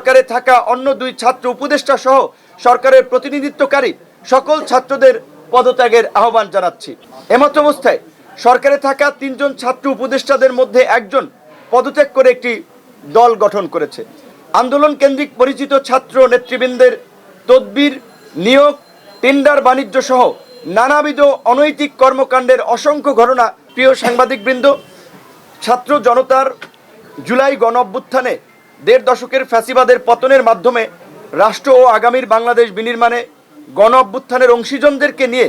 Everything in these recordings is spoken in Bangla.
সরকারে থাকা অন্য দুই ছাত্র উপদেষ্টা সহ সরকারের প্রতিনিধিত্বকারী সকল ছাত্রদের পদত্যাগের আহ্বান জানাচ্ছি। এমত অবস্থায় সরকারে থাকা তিনজন ছাত্র উপদেষ্টাদের মধ্যে একজন পদত্যাগ করে একটি দল গঠন করেছে। আন্দোলন কেন্দ্রিক পরিচিত ছাত্র নেতৃবৃন্দের তদবির, নিয়োগ, টেন্ডার, বাণিজ্য সহ নানাবিধ অনৈতিক কর্মকাণ্ডের অসংখ্য ঘটনা প্রিয় সাংবাদিকবৃন্দ, ছাত্র জনতার জুলাই গণ দেড় দশকের ফ্যাসিবাদের পতনের মাধ্যমে রাষ্ট্র ও আগামীর বাংলাদেশ বিনির্মাণে গণ অভ্যুত্থানের অংশীজনদেরকে নিয়ে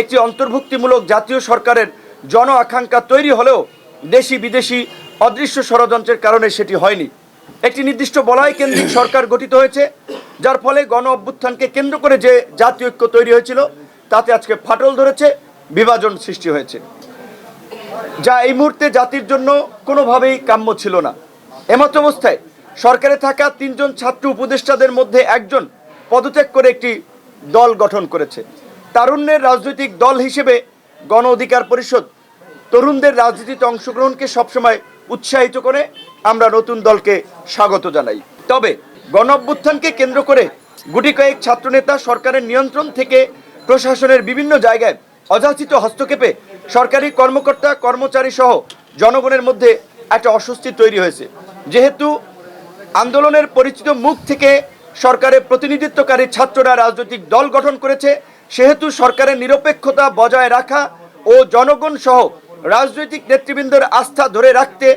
একটি অন্তর্ভুক্তিমূলক জাতীয় সরকারের জন আকাঙ্ক্ষা তৈরি হলেও দেশি বিদেশি অদৃশ্য ষড়যন্ত্রের কারণে সেটি হয়নি। একটি নির্দিষ্ট বলয় কেন্দ্রিক সরকার গঠিত হয়েছে, যার ফলে গণ অভ্যুত্থানকে কেন্দ্র করে যে জাতীয় ঐক্য তৈরি হয়েছিল, তাতে আজকে ফাটল ধরেছে, বিভাজন সৃষ্টি হয়েছে। যা এই মুহূর্তে জাতির জন্য কোনোভাবেই কাম্য ছিল না। এমত অবস্থায় সরকারে থাকা তিনজন ছাত্র উপদেষ্টাদের মধ্যে একজন পদত্যাগ করে একটি দল গঠন করেছে। তারুণ্যের রাজনৈতিক দল হিসেবে গণ অধিকার পরিষদ তরুণদের রাজনীতিতে অংশগ্রহণকে সবসময় উৎসাহিত করে আমরা নতুন দলকে স্বাগত জানাই। তবে গণ অভ্যুত্থানকে কেন্দ্র করে গুটি কয়েক ছাত্রনেতা সরকারের নিয়ন্ত্রণ থেকে প্রশাসনের বিভিন্ন জায়গায় অযাচিত হস্তক্ষেপে সরকারি কর্মকর্তা কর্মচারী সহ জনগণের মধ্যে একটা অস্বস্তি তৈরি হয়েছে। যেহেতু আন্দোলনের পরিচিত মুখ থেকে সরকারের প্রতিনিধিত্বকারী ছাত্ররা রাজনৈতিক দল গঠন করেছে, সেহেতু সরকারের নিরপেক্ষতা বজায় রাখা ও জনগণ সহ রাজনৈতিক নেতৃবৃন্দের আস্থা ধরে রাখতে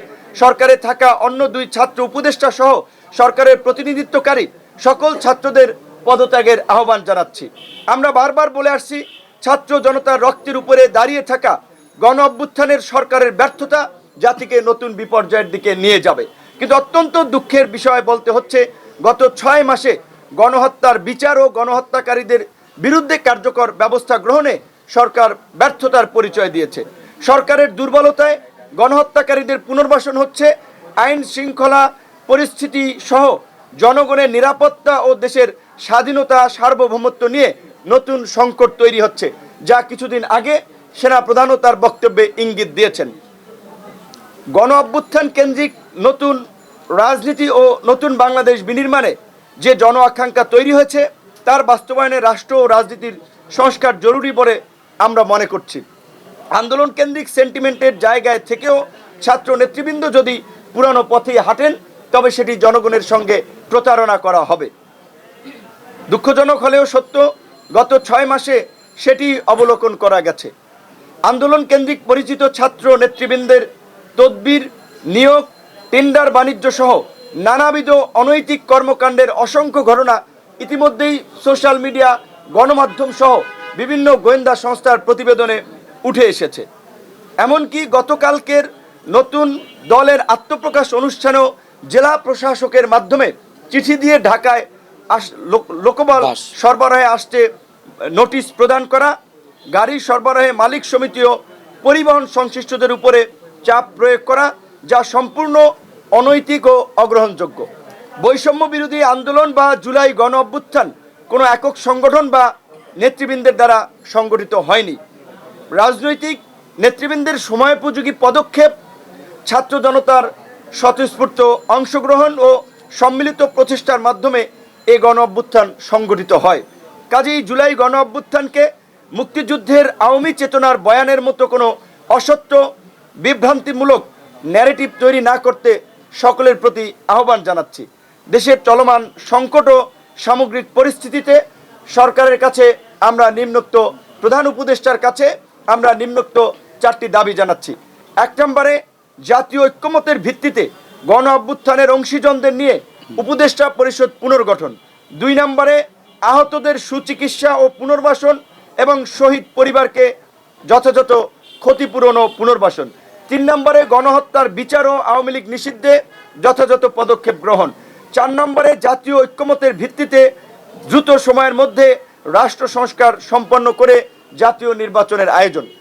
সরকারে থাকা অন্য দুই ছাত্র উপদেষ্টা সহ সরকারের প্রতিনিধিত্বকারী সকল ছাত্রদের পদত্যাগের আহ্বান জানাচ্ছি। আমরা বারবার বলে আসছি, ছাত্র জনতার রক্তের উপরে দাঁড়িয়ে থাকা গণ অভ্যুত্থানের সরকারের ব্যর্থতা জাতিকে নতুন বিপর্যয়ের দিকে নিয়ে যাবে। কিন্তু অত্যন্ত দুঃখের বিষয় বলতে হচ্ছে, গত ছয় মাসে গণহত্যার বিচার ও গণহত্যাকারীদের বিরুদ্ধে কার্যকর ব্যবস্থা গ্রহণে সরকার ব্যর্থতার পরিচয় দিয়েছে। সরকারের দুর্বলতায় গণহত্যাকারীদের পুনর্বাসন হচ্ছে, আইন শৃঙ্খলা পরিস্থিতি সহ জনগণের নিরাপত্তা ও দেশের স্বাধীনতা সার্বভৌমত্ব নিয়ে নতুন সংকট তৈরি হচ্ছে, যা কিছুদিন আগে সেনা প্রধানও তার বক্তব্যে ইঙ্গিত দিয়েছেন। গণ অভ্যুত্থান কেন্দ্রিক নতুন রাজনীতি ও নতুন বাংলাদেশ বিনির্মাণে যে জন আকাঙ্ক্ষা তৈরি হয়েছে, তার বাস্তবায়নে রাষ্ট্র ও রাজনীতির সংস্কার জরুরি বলে আমরা মনে করছি। আন্দোলন কেন্দ্রিক সেন্টিমেন্টের জায়গায় থেকেও ছাত্র নেতৃবৃন্দ যদি পুরানো পথে হাঁটেন, তবে সেটি জনগণের সঙ্গে প্রতারণা করা হবে। দুঃখজনক হলেও সত্য, গত ছয় মাসে সেটি অবলোকন করা গেছে। আন্দোলন কেন্দ্রিক পরিচিত ছাত্র নেতৃবৃন্দের তদবির নিয়োগ টেন্ডার বাণিজ্য সহ নানাবিধ অনৈতিক কর্মকাণ্ডের অসংখ্য ঘটনা ইতিমধ্যেই সোশ্যাল মিডিয়া গণমাধ্যম সহ বিভিন্ন গোয়েন্দা সংস্থার প্রতিবেদনে উঠে এসেছে। এমনকি গতকালকের নতুন দলের আত্মপ্রকাশ অনুষ্ঠানেও জেলা প্রশাসকের মাধ্যমে চিঠি দিয়ে ঢাকায় আস লোক- লোকবল সরবরাহে আসতে নোটিশ প্রদান করা গাড়ি সরবরাহে মালিক সমিতিও পরিবহন সংশ্লিষ্টদের উপরে চাপ প্রয়োগ করা যা সম্পূর্ণ অনৈতিক ও অগ্রহণযোগ্য। বৈষম্য বিরোধী আন্দোলন বা জুলাই গণ অভ্যুত্থান কোনো একক সংগঠন বা নেতৃবৃন্দের দ্বারা সংগঠিত হয়নি। রাজনৈতিক নেতৃবৃন্দের সময়োপযোগী পদক্ষেপ, ছাত্র জনতার স্বতঃস্ফূর্ত অংশগ্রহণ ও সম্মিলিত প্রচেষ্টার মাধ্যমে এ গণ অভ্যুত্থান সংগঠিত হয়। কাজেই জুলাই গণ অভ্যুত্থানকে মুক্তিযুদ্ধের আওয়ামী চেতনার বয়ানের মতো কোনো অসত্য বিভ্রান্তিমূলক ন্যারেটিভ তৈরি না করতে সকলের প্রতি আহ্বান জানাচ্ছি। দেশের চলমান সংকট ও সামগ্রিক পরিস্থিতিতে সরকারের কাছে আমরা নিম্নোক্ত প্রধান উপদেষ্টার কাছে আমরা নিম্নোক্ত চারটি দাবি জানাচ্ছি। এক নম্বরে, জাতীয় ঐক্যমতের ভিত্তিতে গণ অভ্যুত্থানের অংশীজনদের নিয়ে উপদেষ্টা পরিষদ পুনর্গঠন। দুই নম্বরে, আহতদের সুচিকিৎসা ও পুনর্বাসন এবং শহীদ পরিবারকে যথাযথ ক্ষতিপূরণ ও পুনর্বাসন। তিন নম্বরে গণহত্যার বিচার ও আওয়ামী লীগ নিষিদ্ধে যথাযথ পদক্ষেপ গ্রহণ। চার নম্বরে জাতীয় ঐক্যমতের ভিত্তিতে দ্রুত সময়ের মধ্যে রাষ্ট্র সংস্কার সম্পন্ন করে জাতীয় নির্বাচনের আয়োজন।